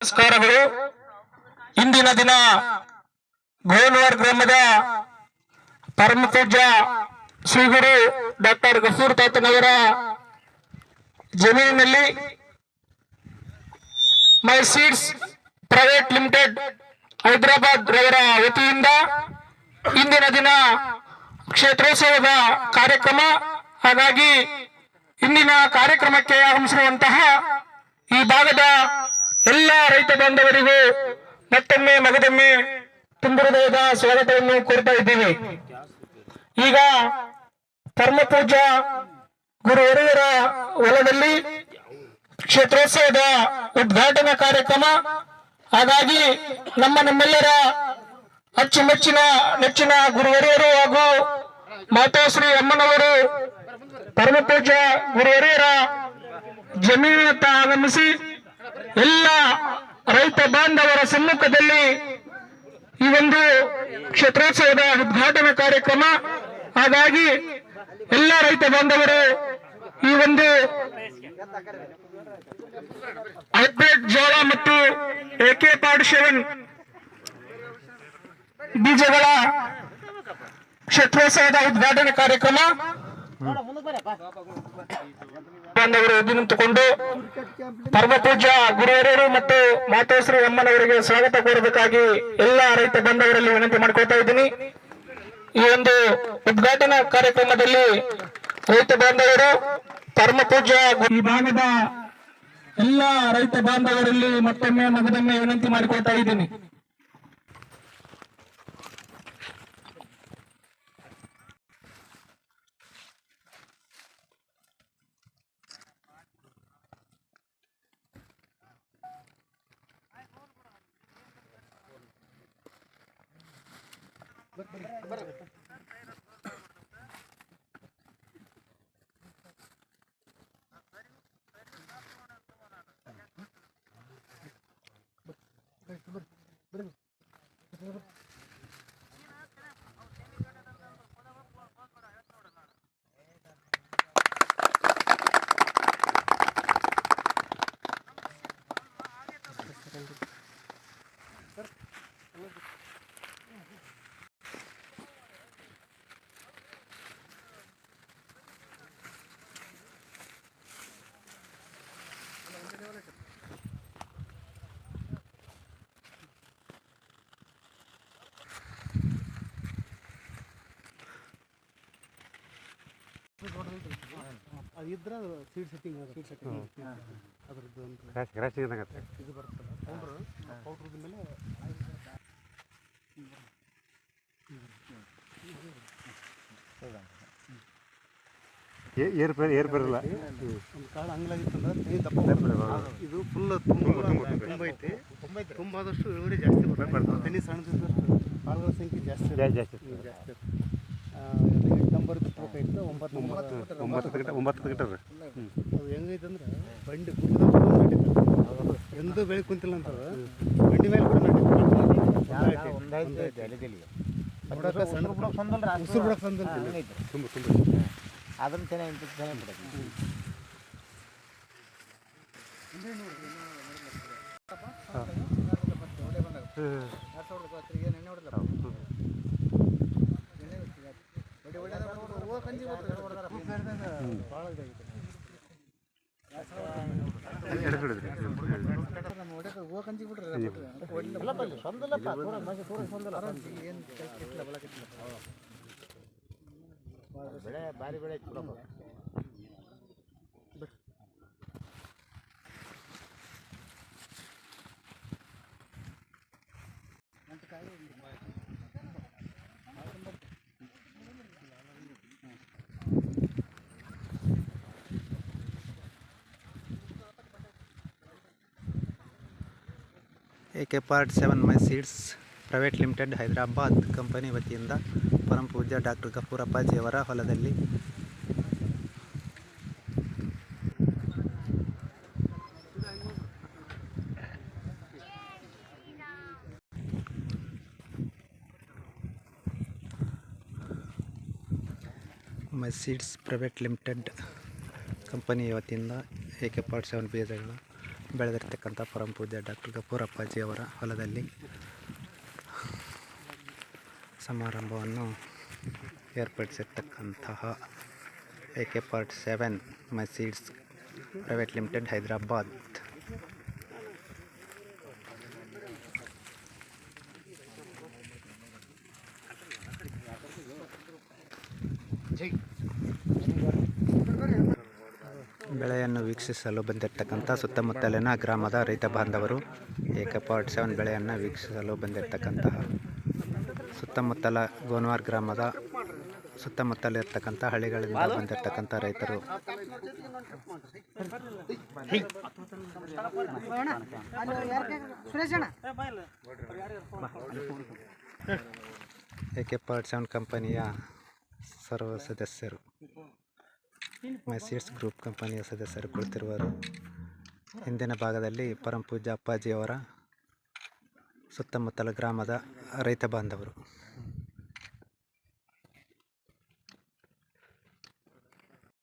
ನಮಸ್ಕಾರಗಳು. ಇಂದಿನ ದಿನ ಗೋಲ್ವಾರ್ ಗ್ರಾಮದ ಪರಮ ಪೂಜ್ಯ ಶ್ರೀಗುರು ಡಾಕ್ಟರ್ ಗಫೂರ್ ತಾತನವರ ಜಮೀನಿನಲ್ಲಿ my seeds private limited Hyderabad ರವರ ವತಿಯಿಂದ ಇಂದಿನ ದಿನ ಕ್ಷೇತ್ರೋತ್ಸವದ ಕಾರ್ಯಕ್ರಮ. ಹಾಗಾಗಿ ಇಂದಿನ ಕಾರ್ಯಕ್ರಮಕ್ಕೆ ಆಗಮಿಸಿರುವಂತಹ ಈ ಭಾಗದ ಎಲ್ಲ ರೈತ ಬಾಂಧವರಿಗೂ ಮತ್ತೊಮ್ಮೆ ಮಗದೊಮ್ಮೆ ತುಂಬುಹೃದಯದ ಸ್ವಾಗತವನ್ನು ಕೋರ್ತಾ ಇದ್ದೀವಿ. ಈಗ ಪರಮ ಪೂಜ್ಯ ಗುರು ಹಿರಿಯರ ಹೊಲದಲ್ಲಿ ಕ್ಷೇತ್ರೋತ್ಸವದ ಉದ್ಘಾಟನಾ ಕಾರ್ಯಕ್ರಮ. ಹಾಗಾಗಿ ನಮ್ಮ ನಮ್ಮೆಲ್ಲರ ಅಚ್ಚುಮೆಚ್ಚಿನ, ನೆಚ್ಚಿನ ಗುರುವರಿಯರು ಹಾಗೂ ಮಾತಾಶ್ರೀ ಅಮ್ಮನವರು ಪರಮ ಪೂಜ್ಯ ಗುರುವರಿಯರ ಜಮೀನತ್ತ ಆಗಮಿಸಿ ಎಲ್ಲ ರೈತ ಬಾಂಧವರ ಸಮ್ಮುಖದಲ್ಲಿ ಈ ಒಂದು ಕ್ಷೇತ್ರೋತ್ಸವದ ಉದ್ಘಾಟನಾ ಕಾರ್ಯಕ್ರಮ. ಹಾಗಾಗಿ ಎಲ್ಲ ರೈತ ಬಾಂಧವರು ಈ ಒಂದು ಹೈಬ್ರಿಡ್ ಜೋಳ ಮತ್ತು ಎಕೆ ಪಾರ್ಟ್ ಸೆವೆನ್ ಬೀಜಗಳ ಕ್ಷೇತ್ರೋತ್ಸವದ ಉದ್ಘಾಟನಾ ಕಾರ್ಯಕ್ರಮ. ಬಾಂಧವರು ಎದ್ದು ನಿಂತುಕೊಂಡು ಪೂಜ್ಯ ಗುರುವರಿಯರು ಮತ್ತು ಮಾತೋಶ್ರೀ ಅಮ್ಮನವರಿಗೆ ಸ್ವಾಗತ ಕೋರಬೇಕಾಗಿ ಎಲ್ಲ ರೈತ ಬಾಂಧವರಲ್ಲಿ ವಿನಂತಿ ಮಾಡ್ಕೊಳ್ತಾ ಇದ್ದೀನಿ. ಈ ಒಂದು ಉದ್ಘಾಟನಾ ಕಾರ್ಯಕ್ರಮದಲ್ಲಿ ರೈತ ಬಾಂಧವರು ಪೂಜ್ಯ ಈ ಭಾಗದ ಎಲ್ಲ ರೈತ ಬಾಂಧವರಲ್ಲಿ ಮತ್ತೊಮ್ಮೆ ಮಗದೊಮ್ಮೆ ವಿನಂತಿ ಮಾಡಿಕೊಳ್ತಾ ಇದ್ದೀನಿ. ಅದಿದ್ರೆ ಅದು ಸೀಡ್ ಸೆಟ್ಟಿಂಗ್ ಸೀಡ್ ಸೆಟ್ಟಿಂಗ್ ಅದ್ರದ್ದು ಇದು ಬರ್ತಲ್ಲ ಪೌಡ್ರು ಪೌಡ್ರದ ಮೇಲೆ ಏರ್ ಪೇರ್ ಏರ್ ಬರಲ್ಲ. ಒಂದು ಕಾಳು ಅಂಗ್ಲಾಗಿತ್ತಂದ್ರೆ ತೆನಿ ದಪ್ಪ ಇದು ಫುಲ್ ತುಂಬ. ತುಂಬ ಐತಿ. ತುಂಬ ಆದಷ್ಟು ಇಳುವರಿ ಜಾಸ್ತಿ ಬರ್ತದೆ. ತೆನಿ ಸಣ್ಣದಿದ್ದಷ್ಟು ಕಾಳುಗಳ ಸಂಖ್ಯೆ ಜಾಸ್ತಿ ಜಾಸ್ತಿ ಜಾಸ್ತಿ ಹ್ಮ್, ಜಾಸ್ತಿ ಆ, ಎಂಟು ನಂಬರ್ ಬಿತ್ತಬೇಕಾಗಿತ್ತು ಒಂಬತ್ತು ನಂಬರ್ ಒಂಬತ್ತು ಗಿಟ ಒಂಬತ್ತು ಗಿಟರ್ ಅದು ಹೆಂಗೈತೆ ಅಂದ್ರೆ ಬಂಡಿ ಗುಡ್ಡದಾಗ ಎಂದೂ ಬೆಳೆ ಕುಂತಿಲ್ಲ ಅಂತ ಅದು. ಬಂಡಿ ಮೇಲೆ ಕೂಡ ನೋಡಕ್ಕೆ ಸಣ್ಣ ಉಸಿರು ಬಿಡಕ್ಕೆ ಸಂದಿಲ್ಲ. ತುಂಬ ತುಂಬ ಅದನ್ನ ಚೆನ್ನಾಗಿ ಚೆನ್ನಾಗಿ ಬಿಡೋದು. ಎಡಗಡೆ ಬೆಳೆ ಭಾರಿ ಬೆಳೆ ಕೊಡಪ್ಪ A K part seven my seeds private limited Hyderabad company ವತಿಯಿಂದ ಪರಂ ಪೂಜ್ಯ ಡಾಕ್ಟರ್ ಗಫೂರ್ ಅಪ್ಪಾಜಿಯವರ ಹೊಲದಲ್ಲಿ ಮಸೀಡ್ಸ್ ಸೀಡ್ಸ್ ಪ್ರೈವೇಟ್ ಲಿಮಿಟೆಡ್ ಕಂಪನಿಯ ವತಿಯಿಂದ ಎ ಕೆ ಪಾರ್ಟ್ ಸೆವೆನ್ ಬೀಜಗಳು ಬೆಳೆದಿರ್ತಕ್ಕಂಥ ಪರಂ ಪೂಜ್ಯ ಡಾಕ್ಟರ್ ಗಫೂರ್ ಹೊಲದಲ್ಲಿ ಸಮಾರಂಭವನ್ನು ಏರ್ಪಡಿಸಿರ್ತಕ್ಕಂತಹ A K part seven, my seeds, private limited, Hyderabad. ಬೆಳೆಯನ್ನು ವೀಕ್ಷಿಸಲು ಬಂದಿರತಕ್ಕಂಥ ಸುತ್ತಮುತ್ತಲಿನ ಗ್ರಾಮದ ರೈತ ಬಾಂಧವರು ಏಕ ಪಾರ್ಟ್ ಸೆವೆನ್ ಬೆಳೆಯನ್ನು ವೀಕ್ಷಿಸಲು ಬಂದಿರತಕ್ಕಂತಹ ಸುತ್ತಮುತ್ತಲ ಗೋನ್ವಾರ್ ಗ್ರಾಮದ ಸುತ್ತಮುತ್ತಲಿರ್ತಕ್ಕಂಥ ಹಳ್ಳಿಗಳಿಂದ ಬಂದಿರತಕ್ಕಂಥ ರೈತರು. ಎ ಕೆ ಪಾರ್ಟ್ ಸೆವೆನ್ ಕಂಪನಿಯ ಸರ್ವ ಸದಸ್ಯರು, ಮೆಸೀಡ್ಸ್ ಗ್ರೂಪ್ ಕಂಪನಿಯ ಸದಸ್ಯರು ಕುಳಿತಿರುವರು. ಹಿಂದಿನ ಭಾಗದಲ್ಲಿ ಪರಂ ಪೂಜ್ಯ ಅಪ್ಪಾಜಿಯವರ ಸುತ್ತಮುತ್ತಲ ಗ್ರಾಮದ ರೈತ ಬಾಂಧವರು.